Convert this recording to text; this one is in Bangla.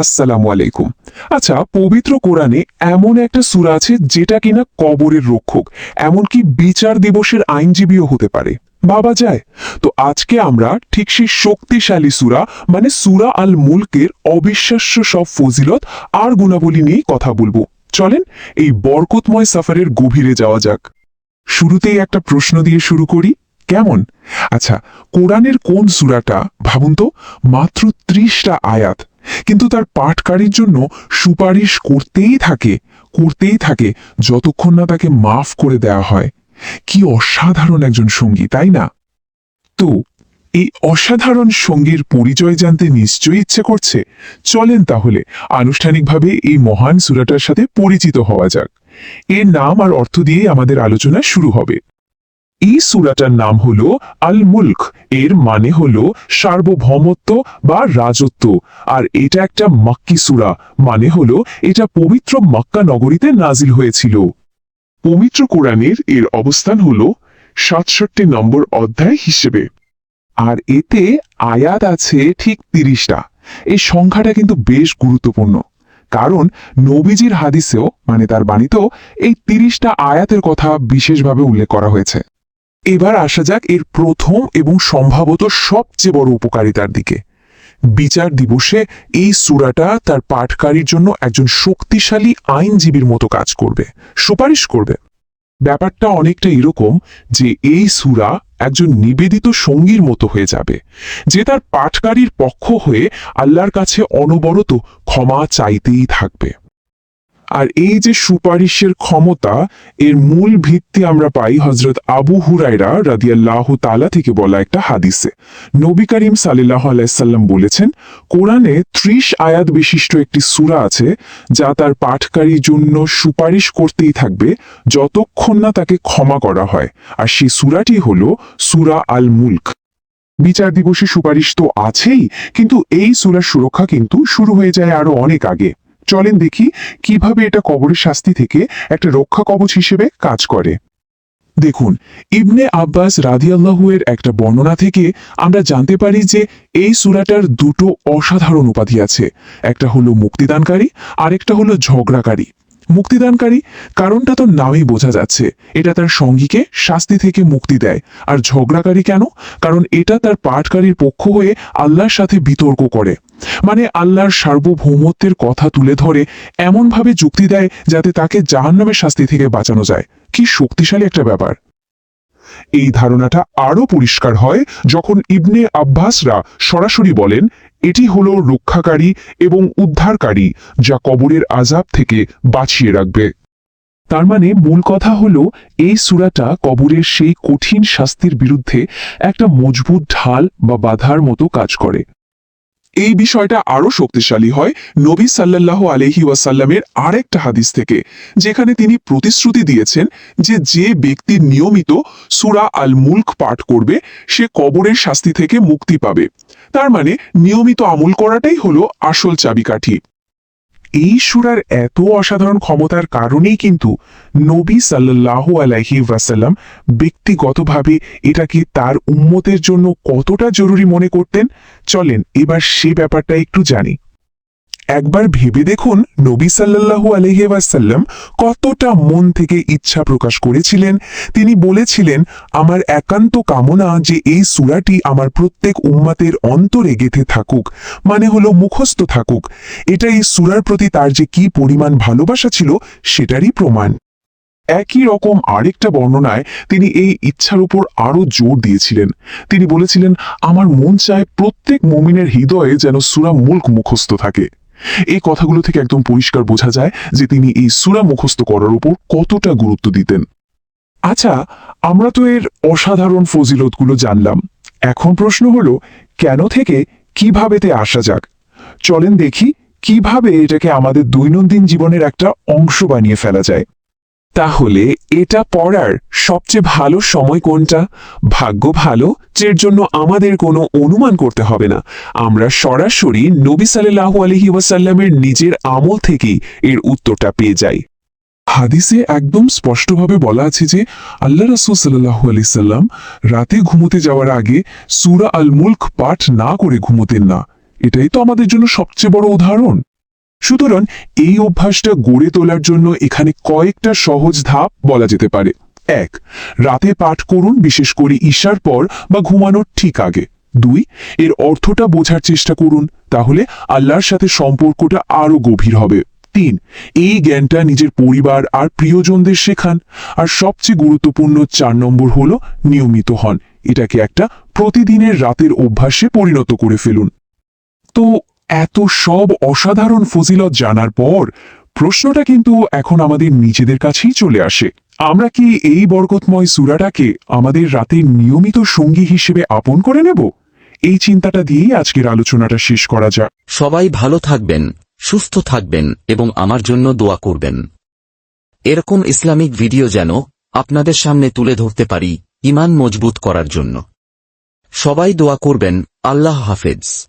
আসসালামু আলাইকুম। আচ্ছা পবিত্র কোরআনে এমন একটা সূরা আছে যেটা কিনা কবরের রক্ষক, এমনকি বিচার দিবসের আইনজীবীও হতে পারে। বাবা যায়? তো আজকে আমরা ঠিক সেই শক্তিশালী সূরা মানে সূরা আল মুলকের অবিশ্বাস্য সব ফজিলত আর গুণাবলী নিয়ে কথা বলব। চলেন, এই বরকতময় সাফারের গভীরে যাওয়া যাক। শুরুতেই একটা প্রশ্ন দিয়ে শুরু করি, কেমন? আচ্ছা কোরআনের কোন সূরাটা, ভাবুন তো, মাত্র ত্রিশটা আয়াত কিন্তু তার পাঠকারীর জন্য সুপারিশ করতেই থাকে করতেই থাকে যতক্ষণ না তাকে মাফ করে দেওয়া হয়। কি অসাধারণ একজন সঙ্গী, তাই না? তো, এই অসাধারণ সঙ্গীর পরিচয় জানতে নিশ্চয়ই ইচ্ছে করছে। চলেন তাহলে, আনুষ্ঠানিকভাবে এই মহান সুরাটার সাথে পরিচিত হওয়া যাক। এর নাম আর অর্থ দিয়ে আমাদের আলোচনা শুরু হবে। এই সুরাটার নাম হলো আল মুলক এর মানে হল সার্বভৌমত্ব বা রাজত্ব। আর এটা একটা মাক্কি সুরা। মানে হল এটা পবিত্র মক্কা নগরীতে নাজিল হয়েছিল। পবিত্র কোরআনের এর অবস্থান হল সাতষট্টি নম্বর অধ্যায় হিসেবে। আর এতে আয়াত আছে ঠিক তিরিশটা। এই সংখ্যাটা কিন্তু বেশ গুরুত্বপূর্ণ। কারণ নবীজির হাদিসেও মানে তার বাণীতেও, এই তিরিশটা আয়াতের কথা বিশেষভাবে উল্লেখ করা হয়েছে। এবার আসা যাক এর প্রথম এবং সম্ভবত সবচেয়ে বড় উপকারিতার দিকে। বিচার দিবসে এই সুরাটা তার পাঠকারীর জন্য একজন শক্তিশালী আইনজীবীর মতো কাজ করবে, সুপারিশ করবে। ব্যাপারটা অনেকটা এরকম যে এই সুরা একজন নিবেদিত সঙ্গীর মতো হয়ে যাবে, যে তার পাঠকারীর পক্ষ হয়ে আল্লাহর কাছে অনবরত ক্ষমা চাইতেই থাকবে। আর এই যে সুপারিশের ক্ষমতা, এর মূল ভিত্তি আমরা পাই হজরত আবু হুরাইরা রাদিয়াল্লাহ তালা থেকে বলা একটা হাদিসে। নবী করিম সাল্লাহ আলাইসাল্লাম বলেছেন, কোরআনে ত্রিশ আয়াত বিশিষ্ট একটি সূরা আছে, যা তার পাঠকারীর জন্য সুপারিশ করতেই থাকবে যতক্ষণ না তাকে ক্ষমা করা হয়। আর সেই সূরাটি হল সূরা আল মুলক বিচার দিবসে সুপারিশ তো আছেই, কিন্তু এই সূরার সুরক্ষা কিন্তু শুরু হয়ে যায় আরও অনেক আগে। চলেন দেখি কীভাবে এটা কবরের শাস্তি থেকে একটা রক্ষা কবচ হিসেবে কাজ করে। দেখুন, ইবনে আব্বাস রাদিয়াল্লাহুয়ের একটা বর্ণনা থেকে আমরা জানতে পারি যে এই সুরাটার দুটো অসাধারণ উপাধি আছে। একটা হলো মুক্তিদানকারী, আরেকটা হলো ঝগড়াকারী। মুক্তিদানকারী কারণটা তো নামেই বোঝা যাচ্ছে। এটা তার সঙ্গীকে শাস্তি থেকে মুক্তি দেয়। আর ঝগড়াকারী কেন? কারণ এটা তার পাঠকারীর পক্ষ হয়ে আল্লাহর সাথে বিতর্ক করে। মানে আল্লাহর সার্বভৌমত্বের কথা তুলে ধরে, এমনভাবে যুক্তি দেয় যাতে তাকে জাহান্নামের শাস্তি থেকে বাঁচানো যায়। কি শক্তিশালী একটা ব্যাপার। এই ধারণাটা আরও পরিষ্কার হয় যখন ইবনে আব্বাসরা সরাসরি বলেন, এটি হলো রক্ষাকারী এবং উদ্ধারকারী যা কবরের আজাব থেকে বাঁচিয়ে রাখবে। তার মানে মূল কথা হলো, এই সুরাটা কবরের সেই কঠিন শাস্তির বিরুদ্ধে একটা মজবুত ঢাল বা বাধার মতো কাজ করে। এই বিষয়টা আরও শক্তিশালী হয় নবী সাল্লাহ আলহি ওয়াসাল্লামের আরেকটা হাদিস থেকে, যেখানে তিনি প্রতিশ্রুতি দিয়েছেন যে যে ব্যক্তি নিয়মিত সুরা আল মুলক পাঠ করবে, সে কবরের শাস্তি থেকে মুক্তি পাবে। তার মানে নিয়মিত আমল করাটাই হলো আসল চাবিকাঠি। এই সুরার এত অসাধারণ ক্ষমতার কারণেই কিন্তু নবী সাল্লাহ আলাহি ওয়াসাল্লাম ব্যক্তিগতভাবে এটাকে তার উম্মতের জন্য কতটা জরুরি মনে করতেন? চলেন, এবার সে ব্যাপারটা একটু জানি। একবার ভেবে দেখুন নবী সাল্লাল্লাহু আলহি ওয়াসাল্লাম কতটা মন থেকে ইচ্ছা প্রকাশ করেছিলেন। তিনি বলেছিলেন, আমার একান্ত কামনা যে এই সুরাটি আমার প্রত্যেক উম্মাতের অন্তরে গেঁথে থাকুক মানে হলো মুখস্থ থাকুক। এটা এই সুরার প্রতি তার যে কি পরিমাণ ভালোবাসা ছিল, সেটারই প্রমাণ। একই রকম আরেকটা বর্ণনায় তিনি এই ইচ্ছার উপর আরও জোর দিয়েছিলেন। তিনি বলেছিলেন, আমার মন চায় প্রত্যেক মমিনের হৃদয়ে যেন সুরা মুল্ক মুখস্থ থাকে। এই কথাগুলো থেকে একদম পরিষ্কার বোঝা যায় যে তিনি এই সুরা মুখস্থ করার উপর কতটা গুরুত্ব দিতেন। আচ্ছা আমরা তো এর অসাধারণ ফজিলতগুলো জানলাম। এখন প্রশ্ন হলো, কেন থেকে কীভাবে তে আসা যাক? চলেন দেখি কীভাবে এটাকে আমাদের দৈনন্দিন জীবনের একটা অংশ বানিয়ে ফেলা যায়। তাহলে এটা পড়ার সবচেয়ে ভালো সময় কোনটা? ভাগ্য ভালো যের জন্য আমাদের কোনো অনুমান করতে হবে না। আমরা সরাসরি নবী সাল্লাহু আলহি ওয়াসাল্লামের নিজের আমল থেকেই এর উত্তরটা পেয়ে যাই। হাদিসে একদম স্পষ্টভাবে বলা আছে যে, আল্লাহ রসুল সাল্লাহ আলি সাল্লাম রাতে ঘুমোতে যাওয়ার আগে সুরা আল মুল্ক পাঠ না করে ঘুমোতেন না। এটাই তো আমাদের জন্য সবচেয়ে বড় উদাহরণ। সুতরাং এই অভ্যাসটা গড়ে তোলার জন্য এখানে কয়েকটা সহজ ধাপ বলা যেতে পারে। এক, রাতে পাঠ করুন, বিশেষ করে ঈশার পর বা ঘুমানোর ঠিক আগে। দুই, এর অর্থটা বোঝার চেষ্টা করুন, তাহলে আল্লাহর সাথে সম্পর্কটা আরও গভীর হবে। তিন, এই জ্ঞানটা নিজের পরিবার আর প্রিয়জনদের শেখান। আর সবচেয়ে গুরুত্বপূর্ণ চার নম্বর হল নিয়মিত হন। এটাকে একটা প্রতিদিনের রাতের অভ্যাসে পরিণত করে ফেলুন। তো এত সব অসাধারণ ফজিলত জানার পর প্রশ্নটা কিন্তু এখন আমাদের নিজেদের কাছেই চলে আসে। আমরা কি এই বরকতময় সুরাটাকে আমাদের রাতের নিয়মিত সঙ্গী হিসেবে আপন করে নেব? এই চিন্তাটা দিয়েই আজকের আলোচনাটা শেষ করা যাক। সবাই ভালো থাকবেন, সুস্থ থাকবেন এবং আমার জন্য দোয়া করবেন। এরকম ইসলামিক ভিডিও যেন আপনাদের সামনে তুলে ধরতে পারি, ইমান মজবুত করার জন্য। সবাই দোয়া করবেন, আল্লাহ হাফেজ।